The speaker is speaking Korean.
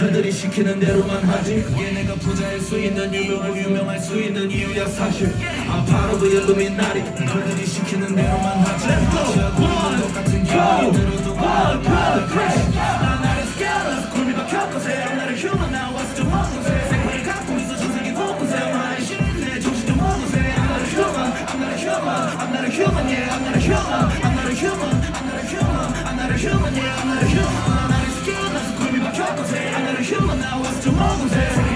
그들이 시키는 대로만 하지 그게 내가 부자일 수 있는 유명을 유명할 수 있는 이유야 사실 I'm part of Illuminati 그들이 시키는 대로만 하지 시야구는 똑같은 기분이 들어도 나를 받아 crash 난 나를 scaleless 굴미 박혀 거세 I'm not a human now 와서 좀 먹으세요 생활을 갖고 있어 전세계 곳곳에 나의 신내 정신 좀 먹으세요 I'm not a human I'm not a human I'm not a human yeah I'm not a human I'm not a human killer now, it's tomorrow's day.